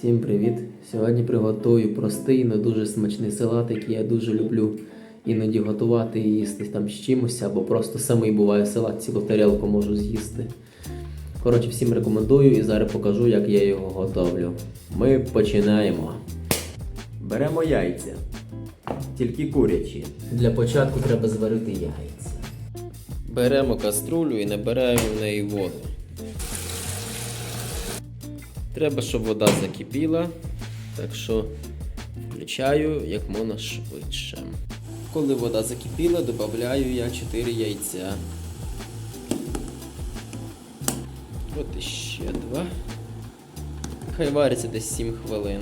Всім привіт! Сьогодні приготую простий, але дуже смачний салат, який я дуже люблю іноді готувати і їсти там з чимось, або просто самий буває салат, цілу тарілку можу з'їсти. Коротше, всім рекомендую і зараз покажу, як я його готовлю. Ми починаємо. Беремо яйця, тільки курячі. Для початку треба зварити яйця. Беремо каструлю і набираємо в неї воду. Треба, щоб вода закипіла, так що включаю як можна швидше. Коли вода закипіла, додаю я 4 яйця. От іще два. Хай вариться десь 7 хвилин.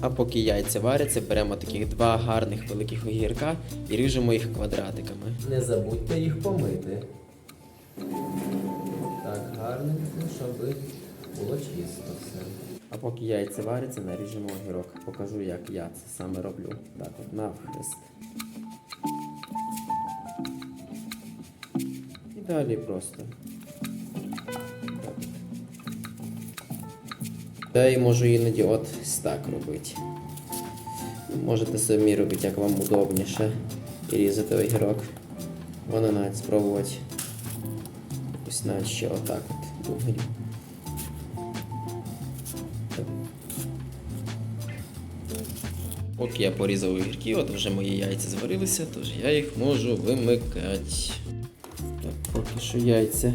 А поки яйця варяться, беремо таких два гарних великих огірка і ріжемо їх квадратиками. Не забудьте їх помити. Так, гарненько, щоб було чисто все. А поки яйця варяться, наріжемо огірок. Покажу, як я це саме роблю. Так, от навхрест. І далі просто. Я і можу іноді от так робити. Можете самі робити, як вам удобніше. І різати огірок. Воно навіть спробувати. Ось навіть ще отак от Поки я порізав огірки, от вже мої яйця зварилися, тож я їх можу вимикати. Так, поки що яйця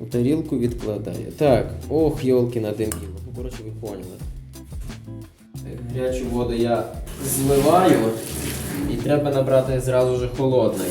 у тарілку відкладаю. Так, ох, йолки на дим. Ну, коротше, ви поняли. Гарячу воду я зливаю і треба набрати зразу ж холодної.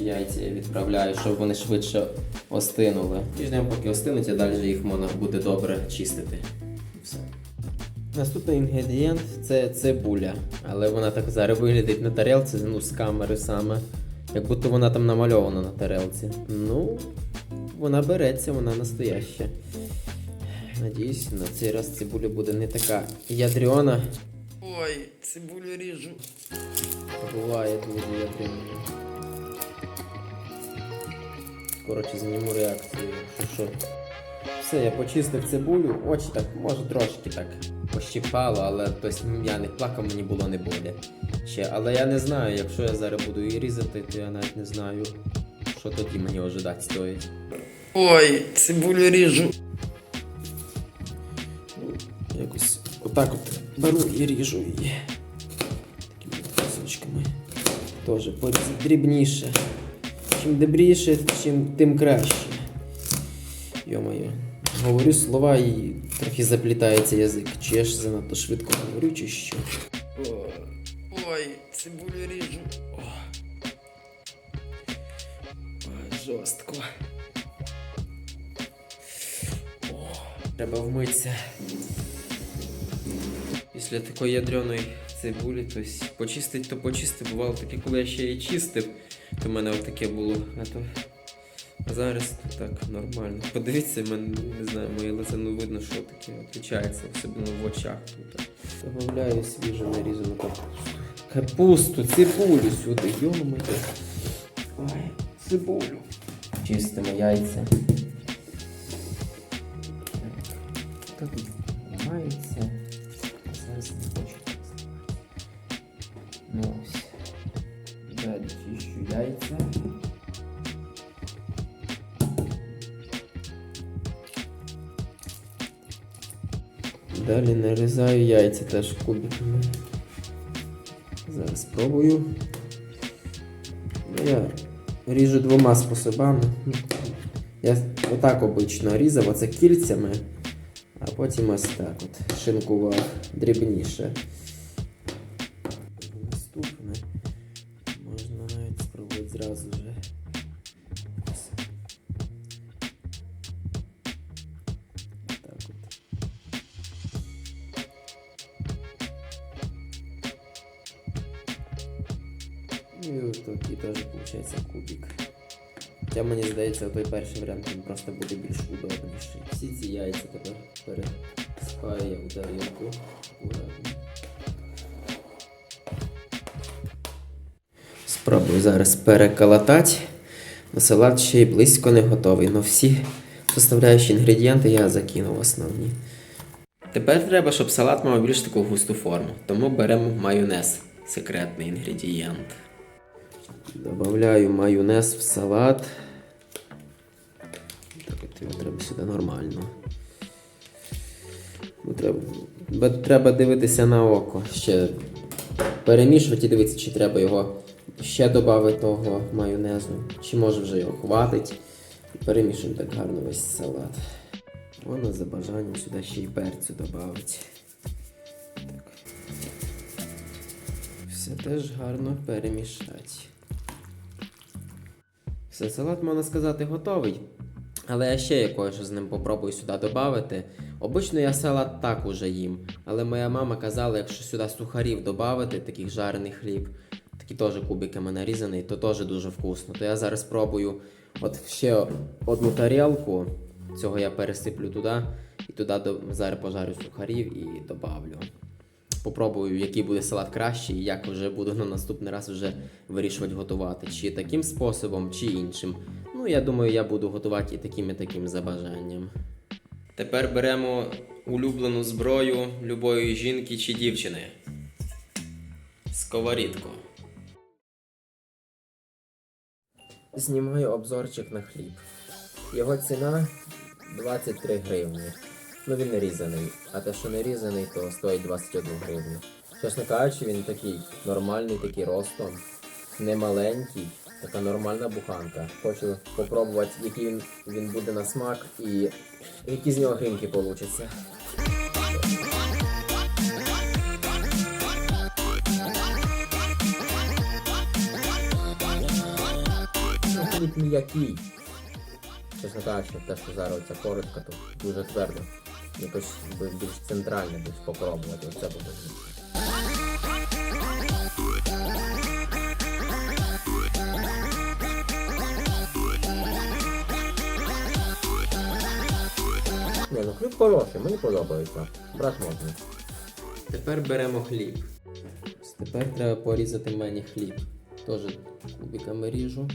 Яйця я відправляю, щоб вони швидше остинули. Ждемо, поки остинуть, а далі їх можна буде добре чистити. Наступний інгредієнт це цибуля. Але вона так зараз виглядить на тарелці, ну, з камери саме. Як будто вона там намальована на тарелці. Ну, вона береться, вона настояща. Надіюсь, на цей раз цибуля буде не така ядрена. Ой, цибулю ріжу. Буває дуже ядрена. Коротше, зніму реакцію. Що що. Все, я почистив цибулю, очі так, може трошки так пощипало, але тобто, я не плакав, мені було не болі. Ще, але я не знаю, якщо я зараз буду її різати, то я навіть не знаю, що тоді мені ожидати стоїть. Ой, цибулю ріжу. Ну, Якось отак от беру і ріжу її. Такими кусочками. Теж дрібніше. Чим добріше, чим тим краще. Йо-моє. Говорю слова і трохи заплітається язик. Чи я ж занадто швидко говорю, чи що? Ой, цибулю ріжу. Ой, жорстко. О, треба вмитися. Після такої ядреної цибулі, то почистить, то почистив. Бувало таке, коли я ще її чистив, то в мене отаке було. А то зараз так нормально. Подивіться, мене не знаю, моє лице ну видно, що таке відрізняється, особливо в очах. Тут. Добавляю свіжу нарізану капусту. Капусту, цибулю сюди, йомайте. Ой, цибулю. Чистимо яйця. Так, тут Далі нарізаю яйця теж кубиками. Зараз спробую. Ну, Я ріжу двома способами. Я отак обично різав, оце кільцями, а потім ось так от шинкував дрібніше. Наступне Ну, І теж виходить кубик. Хоча мені здається, той перший варіант він просто буде більш удобніший. Всі ці яйця тепер пересипаю я в тарілку. Спробую зараз переколотати. Ну, салат ще й близько не готовий, але всі составляючі інгредієнти я закинув основні. Тепер треба, щоб салат мав більш таку густу форму, тому беремо майонез, секретний інгредієнт. Добавляю майонез в салат. Так, от його треба сюди нормально. Треба, треба дивитися на око. Ще перемішувати і дивитися, чи треба його ще додати того майонезу, чи може вже його хватить. Перемішуємо так гарно весь салат. Воно за бажанням сюди ще й перцю додати. Все теж гарно перемішати. Все, салат, можна сказати, готовий. Але я ще якось з ним попробую сюди додати. Обично я салат так уже їм. Але моя мама казала, якщо сюди сухарів додати, таких жарений хліб, такі теж кубиками нарізаний, то теж дуже вкусно. То я зараз спробую от ще одну тарілку. Цього я пересиплю туди і туди зараз пожарю сухарів і добавлю. Попробую, який буде салат кращий, і як вже буду на наступний раз вже вирішувати готувати. Чи таким способом, чи іншим. Ну, я думаю, я буду готувати і таким, і таким за бажанням. Тепер беремо улюблену зброю любої жінки чи дівчини. Сковорідку. Знімаю обзорчик на хліб. Його ціна 23 гривні. Ну він не різаний, а те, що не різаний, то стоїть 21 гривню. Чесно кажучи, він такий нормальний, такий ростом, не маленький, така нормальна буханка. Хочу попробувати, який він, він буде на смак і які з нього грінки получаться. Ну, хліб м'який. Чесно кажучи, те, що зараз ця корочка, то дуже твердо. Якось більш центральне більш попробувати. Оце буде. Ні, ну хліб хороший, мені подобається. Брат можна. Тепер беремо хліб. Тепер треба порізати мені хліб. Теж кубиками ріжу.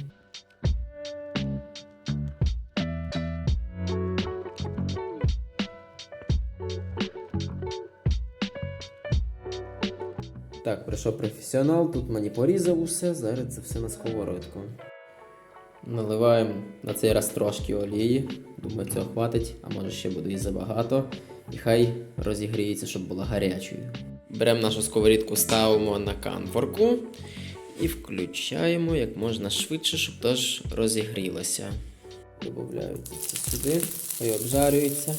Так, прийшов професіонал, тут мені порізав усе, зараз це все на сковородку. Наливаємо на цей раз трошки олії. Думаю, цього хватить, а може ще буде і забагато. І хай розігріється, щоб була гарячою. Беремо нашу сковорідку, ставимо на канфорку і включаємо як можна швидше, щоб теж розігрілося. Добавляю це сюди, хай обжарюється.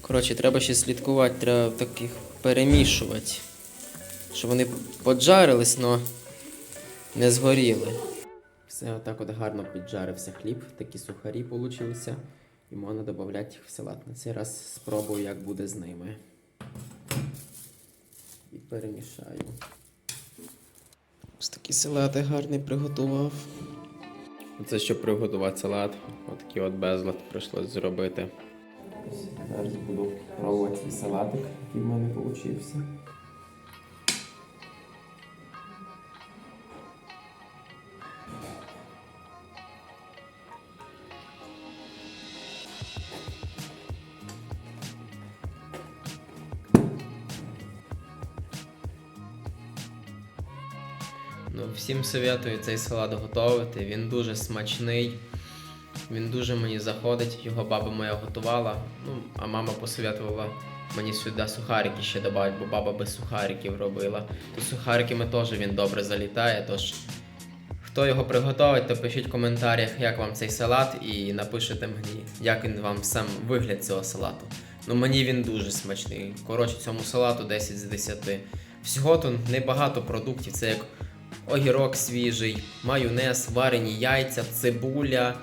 Коротше, треба ще слідкувати, треба таких перемішувати. Щоб вони поджарились, але не згоріли. Все отак от гарно піджарився хліб, такі сухарі получилися. І можна додати їх в салат. На цей раз спробую, як буде з ними. І перемішаю. Ось такі салати гарний приготував. Це щоб приготувати салат, отакий от безлад прийшлось зробити. Зараз буду пробувати свій салатик, який в мене вийшов. Ну, всім советую цей салат готувати. Він дуже смачний. Він дуже мені заходить. Його баба моя готувала. Ну, а мама посоветувала мені сюди сухарики ще додати, бо баба без сухариків робила. То сухариками теж він добре залітає. Тож, хто його приготовить, то пишіть в коментарях, як вам цей салат, і напишете мені, як він вам сам вигляд цього салату. Ну мені він дуже смачний. Коротше, цьому салату 10 з 10. Всього тут небагато продуктів. Це як огірок свіжий, майонез, варені яйця, цибуля.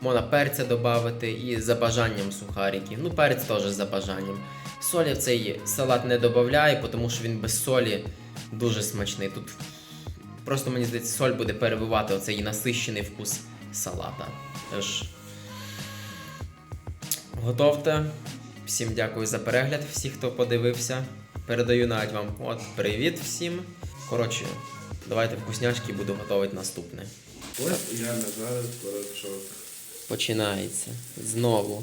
Можна перця додати і за бажанням сухарики. Ну, перець теж за бажанням. Солі в цей салат не додаю, тому що він без солі дуже смачний. Тут просто мені здається, соль буде перебивати оцей насищений вкус салата. Тож, готовте. Всім дякую за перегляд, всіх, хто подивився. Передаю навіть вам от привіт всім. Коротше, давайте вкусняшки буду готувати наступне. Ось я на зараз порошок. починається. Знову.